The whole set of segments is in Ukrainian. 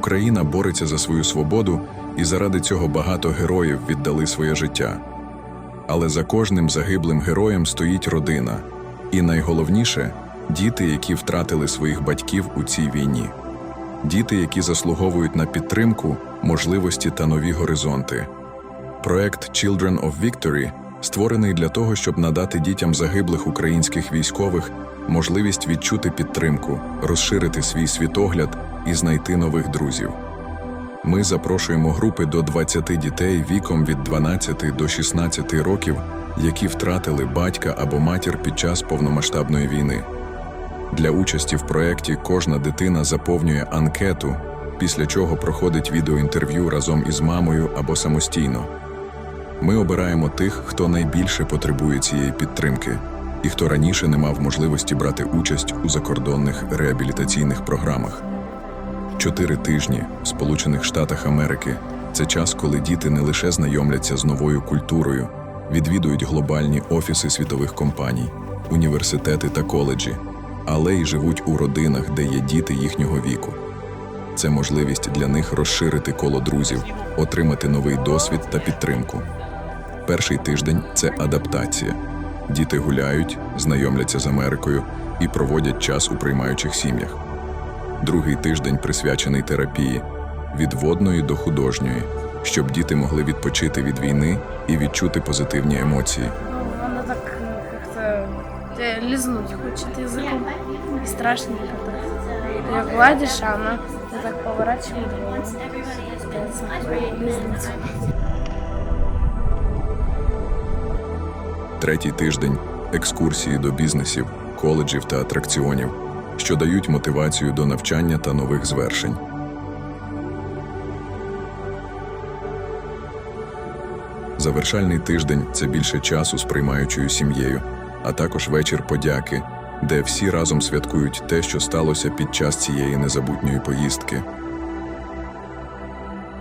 Україна бореться за свою свободу, і заради цього багато героїв віддали своє життя. Але за кожним загиблим героєм стоїть родина, і найголовніше діти, які втратили своїх батьків у цій війні, діти, які заслуговують на підтримку, можливості та нові горизонти. Проект Children of Victory створений для того, щоб надати дітям загиблих українських військових можливість відчути підтримку, розширити свій світогляд і знайти нових друзів. Ми запрошуємо групи до 20 дітей віком від 12 до 16 років, які втратили батька або матір під час повномасштабної війни. Для участі в проєкті кожна дитина заповнює анкету, після чого проходить відеоінтерв'ю разом із мамою або самостійно. Ми обираємо тих, хто найбільше потребує цієї підтримки, і хто раніше не мав можливості брати участь у закордонних реабілітаційних програмах. Чотири тижні в Сполучених Штатах Америки це час, коли діти не лише знайомляться з новою культурою, відвідують глобальні офіси світових компаній, університети та коледжі, але й живуть у родинах, де є діти їхнього віку. Це можливість для них розширити коло друзів, отримати новий досвід та підтримку. Перший тиждень це адаптація. Діти гуляють, знайомляться з Америкою і проводять час у приймаючих сім'ях. Другий тиждень присвячений терапії від водної до художньої, щоб діти могли відпочити від війни і відчути позитивні емоції. Ну, Она так э, как-то тебя лизнуть хочет языком. И страшненько так. Ты ее гладишь, а она тебя так поворачивает Третій тиждень екскурсії до бізнесів, коледжів та атракціонів, що дають мотивацію до навчання та нових звершень. Завершальний тиждень це більше часу з приймаючою сім'єю, а також вечір подяки, де всі разом святкують те, що сталося під час цієї незабутньої поїздки.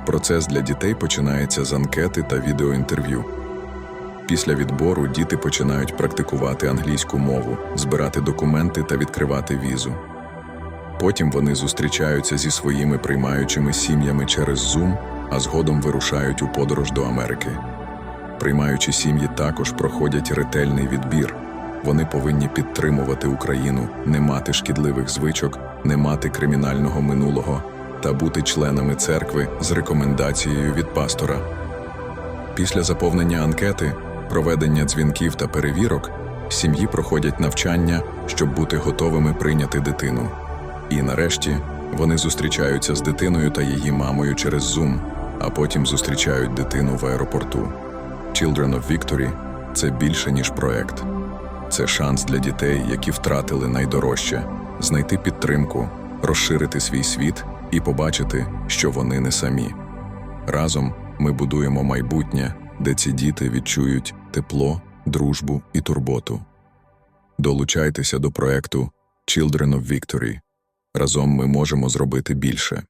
Процес для дітей починається з анкети та відеоінтерв'ю. Після відбору діти починають практикувати англійську мову, збирати документи та відкривати візу. Потім вони зустрічаються зі своїми приймаючими сім'ями через Zoom, а згодом вирушають у подорож до Америки. Приймаючі сім'ї також проходять ретельний відбір. Вони повинні підтримувати Україну, не мати шкідливих звичок, не мати кримінального минулого та бути членами церкви з рекомендацією від пастора. Після заповнення анкети, проведення дзвінків та перевірок, сім'ї проходять навчання, щоб бути готовими прийняти дитину. І нарешті вони зустрічаються з дитиною та її мамою через Zoom, а потім зустрічають дитину в аеропорту. Children of Victory – це більше, ніж проект. Це шанс для дітей, які втратили найдорожче, знайти підтримку, розширити свій світ і побачити, що вони не самі. Разом ми будуємо майбутнє, де ці діти відчують тепло, дружбу і турботу. Долучайтеся до проекту Children of Victory. Разом ми можемо зробити більше.